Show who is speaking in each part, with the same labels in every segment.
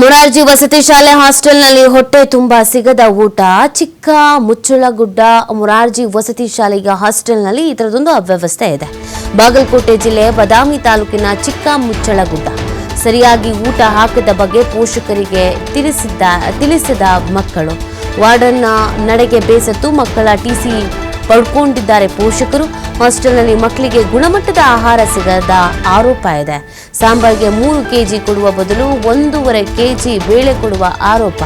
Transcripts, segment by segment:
Speaker 1: ಮುರಾರ್ಜಿ ವಸತಿ ಶಾಲೆ ಹಾಸ್ಟೆಲ್ನಲ್ಲಿ ಹೊಟ್ಟೆ ತುಂಬಾ ಸಿಗದ ಊಟ, ಚಿಕ್ಕ ಮುಚ್ಚಳಗುಡ್ಡ ಮುರಾರ್ಜಿ ವಸತಿ ಶಾಲೆಯ ಹಾಸ್ಟೆಲ್ನಲ್ಲಿ ಈ ಥರದೊಂದು ಅವ್ಯವಸ್ಥೆ ಇದೆ. ಬಾಗಲಕೋಟೆ ಜಿಲ್ಲೆ ಬದಾಮಿ ತಾಲೂಕಿನ ಚಿಕ್ಕ ಮುಚ್ಚಳಗುಡ್ಡ. ಸರಿಯಾಗಿ ಊಟ ಹಾಕದ ಬಗ್ಗೆ ಪೋಷಕರಿಗೆ ತಿಳಿಸಿದ್ದ ತಿಳಿಸಿದ ಮಕ್ಕಳು. ವಾರ್ಡನ್ನ ನಡೆಗೆ ಬೇಸತ್ತು ಮಕ್ಕಳ ಟಿಸಿ ಪಡ್ಕೊಂಡಿದ್ದಾರೆ ಪೋಷಕರು. ಹಾಸ್ಟೆಲ್ನಲ್ಲಿ ಮಕ್ಕಳಿಗೆ ಗುಣಮಟ್ಟದ ಆಹಾರ ಸಿಗದ ಆರೋಪ ಇದೆ. ಸಾಂಬಾರ್ಗೆ ಮೂರು ಕೆಜಿ ಕೊಡುವ ಬದಲು ಒಂದೂವರೆ ಕೆಜಿ ಬೇಳೆ ಕೊಡುವ ಆರೋಪ.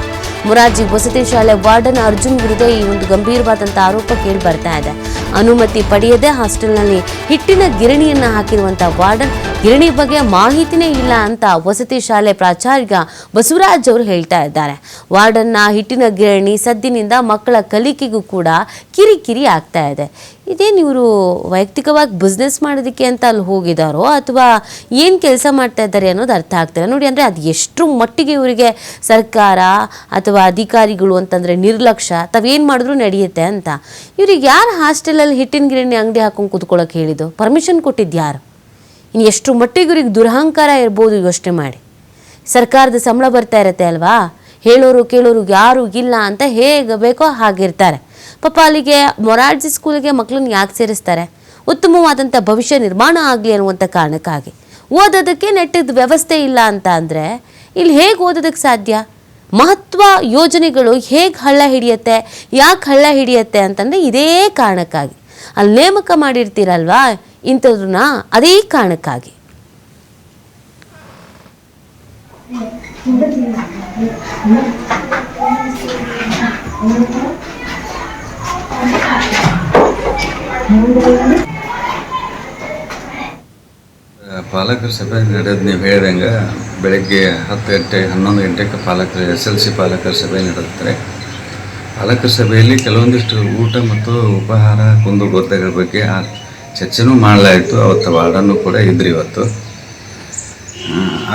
Speaker 1: ಮುರಾರ್ಜಿ ವಸತಿ ಶಾಲೆ ವಾರ್ಡನ್ ಅರ್ಜುನ್ ವಿರುದ್ಧ ಈ ಒಂದು ಗಂಭೀರವಾದಂಥ ಆರೋಪ ಕೇಳಿ ಬರ್ತಾ ಇದೆ. ಅನುಮತಿ ಪಡೆಯದೆ ಹಾಸ್ಟೆಲ್ನಲ್ಲಿ ಹಿಟ್ಟಿನ ಗಿರಣಿಯನ್ನು ಹಾಕಿರುವಂಥ ವಾರ್ಡನ್ ಗಿರಣಿ ಬಗ್ಗೆ ಮಾಹಿತಿನೇ ಇಲ್ಲ ಅಂತ ವಸತಿ ಶಾಲೆ ಪ್ರಾಚಾರ್ಯ ಬಸವರಾಜ್ ಅವರು ಹೇಳ್ತಾ ಇದ್ದಾರೆ. ವಾರ್ಡನ್ನ ಹಿಟ್ಟಿನ ಗಿರಣಿ ಸದ್ದಿನಿಂದ ಮಕ್ಕಳ ಕಲಿಕೆಗೂ ಕೂಡ ಕಿರಿಕಿರಿ ಆಗ್ತಾ ಇದೆ. ಇದೇನು ಇವರು ವೈಯಕ್ತಿಕವಾಗಿ ಬಿಸ್ನೆಸ್ ಮಾಡೋದಕ್ಕೆ ಅಂತ ಅಲ್ಲಿ ಹೋಗಿದಾರೋ ಅಥವಾ ಏನು ಕೆಲಸ ಮಾಡ್ತಾ ಇದ್ದಾರೆ ಅನ್ನೋದು ಅರ್ಥ ಆಗ್ತಿಲ್ಲ ನೋಡಿ ಅಂದರೆ ಅದು ಎಷ್ಟು ಮಟ್ಟಿಗೆ ಇವರಿಗೆ ಸರ್ಕಾರ ಅಥವಾ ಅಧಿಕಾರಿಗಳು ಅಂತಂದರೆ ನಿರ್ಲಕ್ಷ್ಯ ತಾವೇನು ಮಾಡಿದ್ರು ನಡೆಯುತ್ತೆ ಅಂತ. ಇವ್ರಿಗೆ ಯಾರು ಹಾಸ್ಟೆಲಲ್ಲಿ ಹಿಟ್ಟಿನ ಗಿರಣಿ ಅಂಗಡಿ ಹಾಕೊಂಡು ಕೂತ್ಕೊಳ್ಳೋಕೆ ಹೇಳಿದ್ದು? ಪರ್ಮಿಷನ್ ಕೊಟ್ಟಿದ್ದು ಯಾರು? ಇನ್ನು ಎಷ್ಟು ಮಟ್ಟಿಗೆ ಇವ್ರಿಗೆ ದುರಹಂಕಾರ ಇರ್ಬೋದು ಯೋಚನೆ ಮಾಡಿ. ಸರ್ಕಾರದ ಸಂಬಳ ಬರ್ತಾ ಇರತ್ತೆ ಅಲ್ವಾ? ಹೇಳೋರು ಕೇಳೋರು ಯಾರು ಇಲ್ಲ ಅಂತ ಹೇಗೆ ಬೇಕೋ ಹಾಗಿರ್ತಾರೆ ಪಾಪ ಅಲ್ಲಿಗೆ ಮೊರಾರ್ಜಿ ಸ್ಕೂಲಿಗೆ ಮಕ್ಕಳನ್ನ ಯಾಕೆ ಸೇರಿಸ್ತಾರೆ? ಉತ್ತಮವಾದಂಥ ಭವಿಷ್ಯ ನಿರ್ಮಾಣ ಆಗಲಿ ಅನ್ನುವಂಥ ಕಾರಣಕ್ಕಾಗಿ. ಓದೋದಕ್ಕೆ ನೆಟ್ಟದ ವ್ಯವಸ್ಥೆ ಇಲ್ಲ ಅಂತ ಅಂದರೆ ಇಲ್ಲಿ ಹೇಗೆ ಓದೋದಕ್ಕೆ ಸಾಧ್ಯ? ಮಹತ್ವ ಯೋಜನೆಗಳು ಹೇಗೆ ಹಳ್ಳ ಹಿಡಿಯುತ್ತೆ? ಯಾಕೆ ಹಳ್ಳ ಹಿಡಿಯುತ್ತೆ ಅಂತಂದರೆ ಇದೇ ಕಾರಣಕ್ಕಾಗಿ. ಅಲ್ಲಿ ನೇಮಕ ಮಾಡಿರ್ತೀರಲ್ವಾ? ಇಂಥದನ್ನ ಅದೇ ಕಾರಣಕ್ಕಾಗಿ.
Speaker 2: ಪಾಲಕರ ಸಭೆ ನಡೆದ್ ನೀವು ಹೇಳ್ದಂಗೆ ಬೆಳಗ್ಗೆ ಹತ್ತು ಗಂಟೆ, ಹನ್ನೊಂದು ಗಂಟೆಗೆ ಪಾಲಕರ, ಎಸ್ ಎಲ್ ಸಿ ಪಾಲಕರ ಸಭೆ ನಡೆಯುತ್ತಾರೆ ಪಾಲಕರ ಸಭೆಯಲ್ಲಿ ಕೆಲವೊಂದಿಷ್ಟು ಊಟ ಮತ್ತು ಉಪಹಾರ ಕುಂದುಗೊರತೆಗಳ ಬಗ್ಗೆ ಆ ಚರ್ಚೆನೂ ಮಾಡಲಾಯಿತು, ಅವತ್ತು ವಾರ್ಡನ್ನು ಕೂಡ ಇದ್ರಿ ಇವತ್ತು.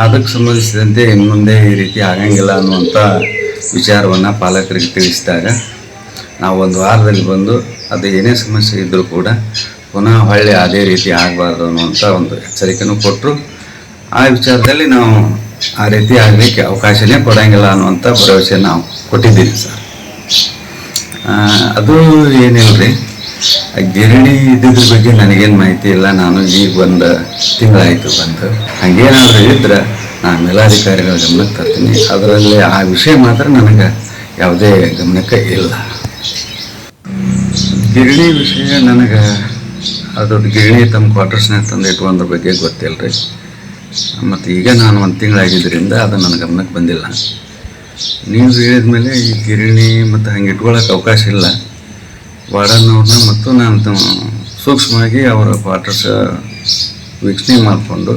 Speaker 2: ಅದಕ್ಕೆ ಸಂಬಂಧಿಸಿದಂತೆ ಇನ್ನು ಮುಂದೆ ಈ ರೀತಿ ಆಗಂಗಿಲ್ಲ ಅನ್ನುವಂಥ ವಿಚಾರವನ್ನು ಪಾಲಕರಿಗೆ ತಿಳಿಸಿದಾಗ, ನಾವು ಒಂದು ವಾರದಲ್ಲಿ ಬಂದು ಅದು ಏನೇ ಸಮಸ್ಯೆ ಇದ್ದರೂ ಕೂಡ ಪುನಃ ಹೊಳ್ಳಿ ಅದೇ ರೀತಿ ಆಗಬಾರ್ದು ಅನ್ನುವಂಥ ಒಂದು ಎಚ್ಚರಿಕೆನೂ ಕೊಟ್ಟರು ಆ ವಿಚಾರದಲ್ಲಿ ನಾವು ಆ ರೀತಿ ಆಗಲಿಕ್ಕೆ ಅವಕಾಶನೇ ಕೊಡೋಂಗಿಲ್ಲ ಅನ್ನುವಂಥ ಭರವಸೆ ನಾವು ಕೊಟ್ಟಿದ್ದೀವಿ ಸರ್. ಅದು ಏನಿಲ್ಲ ರೀ ಗಿರಣಿ ಇದ್ದಿದ್ರ ಬಗ್ಗೆ ನನಗೇನು ಮಾಹಿತಿ ಇಲ್ಲ. ನಾನು ಈಗ ಒಂದು ತಿಂಗಳಾಯಿತು ಬಂತು ಹಂಗೇನಾದರೂ ಇದ್ರೆ ನಾನು ಮೇಲಾಧಿಕಾರಿಗಳ ಗಮನಕ್ಕೆ ತರ್ತೀನಿ. ಅದರಲ್ಲಿ ಆ ವಿಷಯ ಮಾತ್ರ ನನಗೆ ಯಾವುದೇ ಗಮನಕ್ಕೆ ಇಲ್ಲ. ಗಿರಣಿ ವಿಷಯ ನನಗೆ ಅದು ಗಿರಣಿ ತಮ್ಮ ಕ್ವಾರ್ಟರ್ಸ್ನಾಗ ತಂದು ಇಟ್ಕೊಂಡ್ರ ಬಗ್ಗೆ ಗೊತ್ತಿಲ್ಲ ರೀ ಮತ್ತು ಈಗ ನಾನು ಒಂದು ತಿಂಗಳಾಗಿದ್ದರಿಂದ ಅದು ನನ್ನ ಗಮನಕ್ಕೆ ಬಂದಿಲ್ಲ. ನೀವು ಹೇಳಿದ ಮೇಲೆ ಈ ಗಿರಣಿ ಮತ್ತು ಹಂಗೆ ಇಟ್ಕೊಳ್ಳೋಕೆ ಅವಕಾಶ ಇಲ್ಲ. ವಾರ್ಡನ್ನವ್ರನ್ನ ಮತ್ತು ನಾನು ಸೂಕ್ಷ್ಮವಾಗಿ ಅವರ ಕ್ವಾರ್ಟರ್ಸ್ ವೀಕ್ಷಣೆ ಮಾಡಿಕೊಂಡು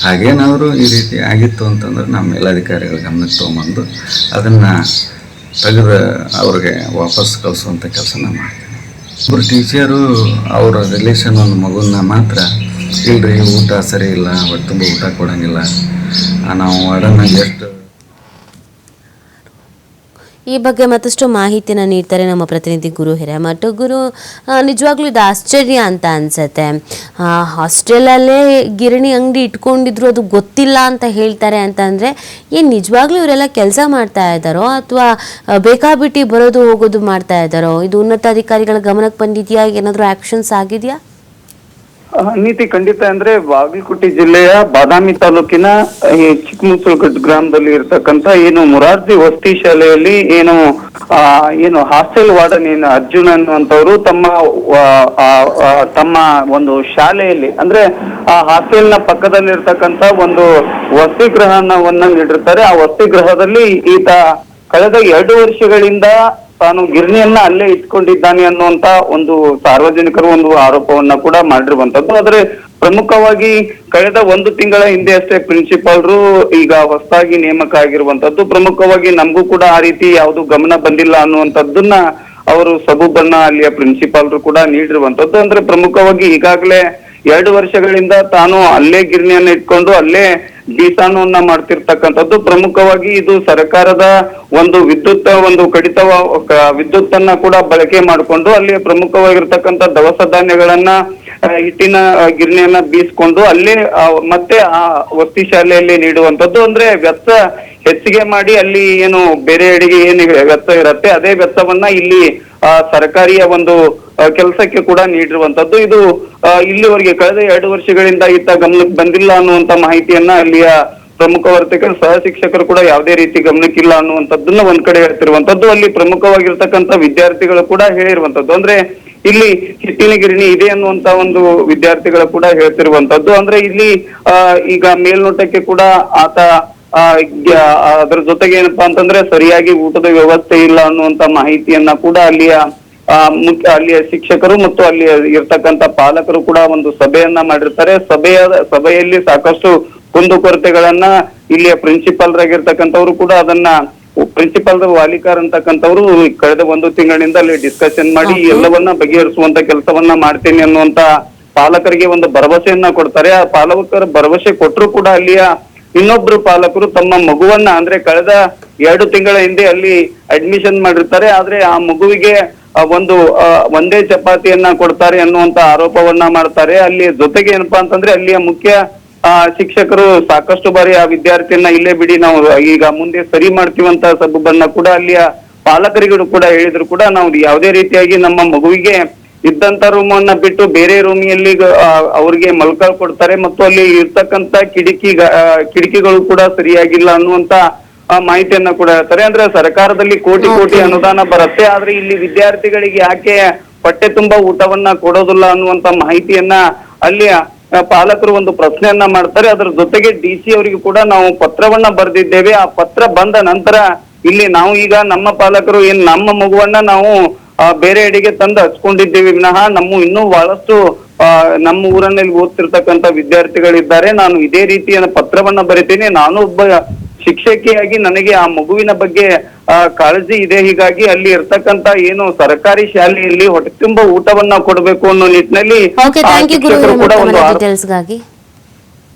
Speaker 2: ಹಾಗೇನಾದರೂ ಈ ರೀತಿ ಆಗಿತ್ತು ಅಂತಂದ್ರೆ ನಮ್ಮ ಮೇಲಾಧಿಕಾರಿಗಳ ಗಮನಕ್ಕೆ ತೊಗೊಂಬಂದು ಅದನ್ನು ತೆಗೆದು ಅವ್ರಿಗೆ ವಾಪಸ್ ಕಳಿಸುವಂಥ ಕೆಲಸನ ಮಾಡ್ತೀನಿ. ಒಬ್ಬರು ಟೀಚರು ಅವರ ರಿಲೇಷನ್ ಒಂದು ಮಗುನ ಮಾತ್ರ ಇಲ್ಲರಿ ಊಟ ಸರಿ ಇಲ್ಲ ತುಂಬ ಊಟ ಕೊಡೋಂಗಿಲ್ಲ ನಾವು ವಾರ್ಡನ್ನ ಎಷ್ಟು
Speaker 1: ಈ ಬಗ್ಗೆ ಮತ್ತಷ್ಟು ಮಾಹಿತಿನ ನೀಡ್ತಾರೆ ನಮ್ಮ ಪ್ರತಿನಿಧಿ ಗುರು ಹಿರೇಮಠ ಗುರು ನಿಜವಾಗ್ಲೂ ಇದು ಆಶ್ಚರ್ಯ ಅಂತ ಅನ್ಸತ್ತೆ. ಹಾಸ್ಟೆಲಲ್ಲೇ ಗಿರಣಿ ಅಂಗಡಿ ಇಟ್ಕೊಂಡಿದ್ರು ಅದು ಗೊತ್ತಿಲ್ಲ ಅಂತ ಹೇಳ್ತಾರೆ ಅಂತಂದರೆ, ಏನು ನಿಜವಾಗ್ಲೂ ಇವರೆಲ್ಲ ಕೆಲಸ ಮಾಡ್ತಾ ಇದ್ದಾರೋ ಅಥವಾ ಬೇಕಾಬಿಟ್ಟಿ ಬರೋದು ಹೋಗೋದು ಮಾಡ್ತಾ ಇದ್ದಾರೋ? ಇದು ಉನ್ನತ ಅಧಿಕಾರಿಗಳ ಗಮನಕ್ಕೆ ಬಂದಿದೆಯಾ? ಏನಾದರೂ ಆ್ಯಕ್ಷನ್ಸ್ ಆಗಿದೆಯಾ?
Speaker 3: ನೀತಿ ಖಂಡಿತ ಅಂದ್ರೆ ಬಾಗಲಕೋಟೆ ಜಿಲ್ಲೆಯ ಬಾದಾಮಿ ತಾಲೂಕಿನ, ಈ ಚಿಕ್ಕಮುಚ್ಚಲಗಡ್ ಗ್ರಾಮದಲ್ಲಿ ಇರ್ತಕ್ಕಂತ ಏನು ಮುರಾರ್ಜಿ ವಸತಿ ಶಾಲೆಯಲ್ಲಿ ಏನು, ಆ, ಏನು ಹಾಸ್ಟೆಲ್ ವಾರ್ಡನ್ ಏನು ಅರ್ಜುನ್ ಅನ್ನುವಂಥವ್ರು ತಮ್ಮ ತಮ್ಮ ಒಂದು ಶಾಲೆಯಲ್ಲಿ, ಅಂದ್ರೆ ಆ ಹಾಸ್ಟೆಲ್ನ ಪಕ್ಕದಲ್ಲಿ ಇರ್ತಕ್ಕಂತ ಒಂದು ವಸತಿ ಗೃಹವನ್ನ ನೀಡಿರ್ತಾರೆ. ಆ ವಸತಿ ಗೃಹದಲ್ಲಿ ಈತ ಕಳೆದ ಎರಡು ವರ್ಷಗಳಿಂದ ತಾನು ಗಿರಣಿಯನ್ನ ಅಲ್ಲೇ ಇಟ್ಕೊಂಡಿದ್ದಾನೆ ಅನ್ನುವಂತ ಒಂದು ಸಾರ್ವಜನಿಕರು ಒಂದು ಆರೋಪವನ್ನ ಕೂಡ ಮಾಡಿರುವಂತದ್ದು. ಆದ್ರೆ ಪ್ರಮುಖವಾಗಿ ಕಳೆದ ಒಂದು ತಿಂಗಳ ಹಿಂದೆ ಅಷ್ಟೇ ಪ್ರಿನ್ಸಿಪಾಲ್ರು ಈಗ ಹೊಸದಾಗಿ ನೇಮಕ ಆಗಿರುವಂತದ್ದು ಪ್ರಮುಖವಾಗಿ ನಮಗೂ ಕೂಡ ಆ ರೀತಿ ಯಾವುದು ಗಮನ ಬಂದಿಲ್ಲ ಅನ್ನುವಂಥದ್ದನ್ನ ಅವರು ಸಬೂಬನ್ನ ಅಲ್ಲಿಯ ಪ್ರಿನ್ಸಿಪಾಲ್ರು ಕೂಡ ನೀಡಿರುವಂತದ್ದು. ಅಂದ್ರೆ ಪ್ರಮುಖವಾಗಿ ಈಗಾಗಲೇ ಎರಡು ವರ್ಷಗಳಿಂದ ತಾನು ಅಲ್ಲೇ ಗಿರಣಿಯನ್ನ ಇಟ್ಕೊಂಡು ಅಲ್ಲೇ ಬೀಸಾನುವನ್ನ ಮಾಡ್ತಿರ್ತಕ್ಕಂಥದ್ದು. ಪ್ರಮುಖವಾಗಿ ಇದು ಸರ್ಕಾರದ ಒಂದು ವಿದ್ಯುತ್, ಒಂದು ಕಡಿತ ವಿದ್ಯುತ್ ಅನ್ನ ಕೂಡ ಬಳಕೆ ಮಾಡಿಕೊಂಡು ಅಲ್ಲಿ ಪ್ರಮುಖವಾಗಿರ್ತಕ್ಕಂಥ ದವಸ ಧಾನ್ಯಗಳನ್ನ ಹಿಟ್ಟಿನ ಗಿರಣಿಯನ್ನ ಬೀಸ್ಕೊಂಡು ಅಲ್ಲೇ ಮತ್ತೆ ಆ ವಸ್ತಿ ಶಾಲೆಯಲ್ಲಿ ನೀಡುವಂತದ್ದು ಅಂದ್ರೆ ವೆಚ್ಚ ಹೆಚ್ಚಿಗೆ ಮಾಡಿ ಅಲ್ಲಿ ಏನು ಬೇರೆ ಅಡಿಗೆ ಏನು ವೆಚ್ಚ ಇರುತ್ತೆ. ಅದೇ ವೆಚ್ಚವನ್ನ ಇಲ್ಲಿ ಸರ್ಕಾರಿಯ ಒಂದು ಕೆಲಸಕ್ಕೆ ಕೂಡ ನೀಡಿರುವಂತದ್ದು. ಇದು ಇಲ್ಲಿವರೆಗೆ ಕಳೆದ ಎರಡು ವರ್ಷಗಳಿಂದ ಇತ್ತ ಗಮನಕ್ಕೆ ಬಂದಿಲ್ಲ ಅನ್ನುವಂತ ಮಾಹಿತಿಯನ್ನ ಅಲ್ಲಿಯ ಪ್ರಮುಖ ವರ್ತಕರು, ಸಹ ಶಿಕ್ಷಕರು ಕೂಡ ಯಾವುದೇ ರೀತಿ ಗಮನಕ್ಕಿಲ್ಲ ಅನ್ನುವಂಥದ್ದನ್ನ ಒಂದ್ ಕಡೆ ಹೇಳ್ತಿರುವಂತದ್ದು. ಅಲ್ಲಿ ಪ್ರಮುಖವಾಗಿರ್ತಕ್ಕಂಥ ವಿದ್ಯಾರ್ಥಿಗಳು ಕೂಡ ಹೇಳಿರುವಂತದ್ದು. ಅಂದ್ರೆ, ಇಲ್ಲಿ ಹಿಟ್ಟಿನ ಗಿರಣಿ ಇದೆ ಅನ್ನುವಂತ ಒಂದು ವಿದ್ಯಾರ್ಥಿಗಳು ಕೂಡ ಹೇಳ್ತಿರುವಂತದ್ದು. ಅಂದ್ರೆ, ಇಲ್ಲಿ ಈಗ ಮೇಲ್ನೋಟಕ್ಕೆ ಕೂಡ ಆತ ಅದ್ರ ಜೊತೆಗೆ ಏನಪ್ಪಾ ಅಂತಂದ್ರೆ, ಸರಿಯಾಗಿ ಊಟದ ವ್ಯವಸ್ಥೆ ಇಲ್ಲ ಅನ್ನುವಂತ ಮಾಹಿತಿಯನ್ನ ಕೂಡ ಅಲ್ಲಿಯ ಆ, ಮುಖ್ಯ ಅಲ್ಲಿಯ ಶಿಕ್ಷಕರು ಮತ್ತು ಅಲ್ಲಿ ಇರ್ತಕ್ಕಂತ ಪಾಲಕರು ಕೂಡ ಒಂದು ಸಭೆಯನ್ನ ಮಾಡಿರ್ತಾರೆ. ಸಭೆಯ ಸಭೆಯಲ್ಲಿ ಸಾಕಷ್ಟು ಕುಂದುಕೊರತೆಗಳನ್ನ ಇಲ್ಲಿಯ ಪ್ರಿನ್ಸಿಪಾಲ್ ಆಗಿರ್ತಕ್ಕಂಥವ್ರು ಕೂಡ ಅದನ್ನ ಪ್ರಿನ್ಸಿಪಾಲ್ ವಾಲಿಕಾರ್ ಅಂತಕ್ಕಂಥವ್ರು ಕಳೆದ ಒಂದು ತಿಂಗಳಿನಿಂದ ಅಲ್ಲಿ ಡಿಸ್ಕಷನ್ ಮಾಡಿ ಎಲ್ಲವನ್ನ ಬಗೆಹರಿಸುವಂತ ಕೆಲಸವನ್ನ ಮಾಡ್ತೇನೆ ಅನ್ನುವಂತ ಪಾಲಕರಿಗೆ ಒಂದು ಭರವಸೆಯನ್ನ ಕೊಡ್ತಾರೆ. ಆ ಪಾಲಕರ ಭರವಸೆ ಕೊಟ್ಟರು ಕೂಡ ಅಲ್ಲಿಯ ಇನ್ನೊಬ್ರು ಪಾಲಕರು ತಮ್ಮ ಮಗುವನ್ನ ಅಂದ್ರೆ ಕಳೆದ ಎರಡು ತಿಂಗಳ ಹಿಂದೆ ಅಲ್ಲಿ ಅಡ್ಮಿಷನ್ ಮಾಡಿರ್ತಾರೆ. ಆದ್ರೆ ಆ ಮಗುವಿಗೆ ಒಂದು ಒಂದೇ ಚಪಾತಿಯನ್ನ ಕೊಡ್ತಾರೆ ಅನ್ನುವಂತ ಆರೋಪವನ್ನ ಮಾಡ್ತಾರೆ. ಅಲ್ಲಿ ಜೊತೆಗೆ ಏನಪ್ಪಾ ಅಂತಂದ್ರೆ ಅಲ್ಲಿಯ ಮುಖ್ಯ ಶಿಕ್ಷಕರು ಸಾಕಷ್ಟು ಬಾರಿ ಆ ವಿದ್ಯಾರ್ಥಿಯನ್ನ ಇಲ್ಲೇ ಬಿಡಿ ನಾವು ಈಗ ಮುಂದೆ ಸರಿ ಮಾಡ್ತೀವಂತ ಸಬ್ಬನ್ನ ಕೂಡ ಅಲ್ಲಿಯ ಪಾಲಕರಿಗೂ ಕೂಡ ಹೇಳಿದ್ರು ಕೂಡ ನಾವು ಯಾವುದೇ ರೀತಿಯಾಗಿ ನಮ್ಮ ಮಗುವಿಗೆ ಇದ್ದಂತ ರೂಮ್ ಅನ್ನ ಬಿಟ್ಟು ಬೇರೆ ರೂಮಿಯಲ್ಲಿ ಅವ್ರಿಗೆ ಮಲ್ಕಲ್ ಕೊಡ್ತಾರೆ. ಮತ್ತು ಅಲ್ಲಿ ಇರ್ತಕ್ಕಂತ ಕಿಡಕಿ ಕಿಟಕಿಗಳು ಕೂಡ ಸರಿಯಾಗಿಲ್ಲ ಅನ್ನುವಂತ ಆ, ಮಾಹಿತಿಯನ್ನ ಕೂಡ ಹೇಳ್ತಾರೆ. ಅಂದ್ರೆ ಸರ್ಕಾರದಲ್ಲಿ ಕೋಟಿ ಕೋಟಿ ಅನುದಾನ ಬರುತ್ತೆ ಆದ್ರೆ ಇಲ್ಲಿ ವಿದ್ಯಾರ್ಥಿಗಳಿಗೆ ಯಾಕೆ ಹೊಟ್ಟೆ ತುಂಬಾ ಊಟವನ್ನ ಕೊಡೋದಿಲ್ಲ ಅನ್ನುವಂತ ಮಾಹಿತಿಯನ್ನ ಅಲ್ಲಿ ಪಾಲಕರು ಒಂದು ಪ್ರಶ್ನೆಯನ್ನ ಮಾಡ್ತಾರೆ. ಅದ್ರ ಜೊತೆಗೆ ಡಿ ಸಿ ಅವರಿಗೆ ಕೂಡ ನಾವು ಪತ್ರವನ್ನ ಬರೆದಿದ್ದೇವೆ. ಆ ಪತ್ರ ಬಂದ ನಂತರ ಇಲ್ಲಿ ನಾವು ಈಗ ನಮ್ಮ ಪಾಲಕರು ಏನ್ ನಮ್ಮ ಮಗುವನ್ನ ನಾವು ಬೇರೆ ಅಡಿಗೆ ತಂದು ಹಚ್ಕೊಂಡಿದ್ದೇವೆ. ವಿನಃ ನಮ್ಮ ಇನ್ನೂ ಬಹಳಷ್ಟು ಆ, ನಮ್ಮ ಊರನ್ನಲ್ಲಿ ಓದ್ತಿರ್ತಕ್ಕಂತ ವಿದ್ಯಾರ್ಥಿಗಳಿದ್ದಾರೆ. ನಾನು ಇದೇ ರೀತಿಯ ಪತ್ರವನ್ನ ಬರಿತೀನಿ. ನಾನು ಒಬ್ಬ ಶಿಕ್ಷಕಿಯಾಗಿ ನನಗೆ ಆ ಮಗುವಿನ ಬಗ್ಗೆ ಆ, ಕಾಳಜಿ ಇದೆ. ಹೀಗಾಗಿ ಅಲ್ಲಿ ಇರ್ತಕ್ಕಂತ ಏನು ಸರ್ಕಾರಿ ಶಾಲೆಯಲ್ಲಿ ಹೊಟ್ಟೆ ತುಂಬ ಊಟವನ್ನ ಕೊಡಬೇಕು ಅನ್ನೋ ನಿಟ್ಟಿನಲ್ಲಿ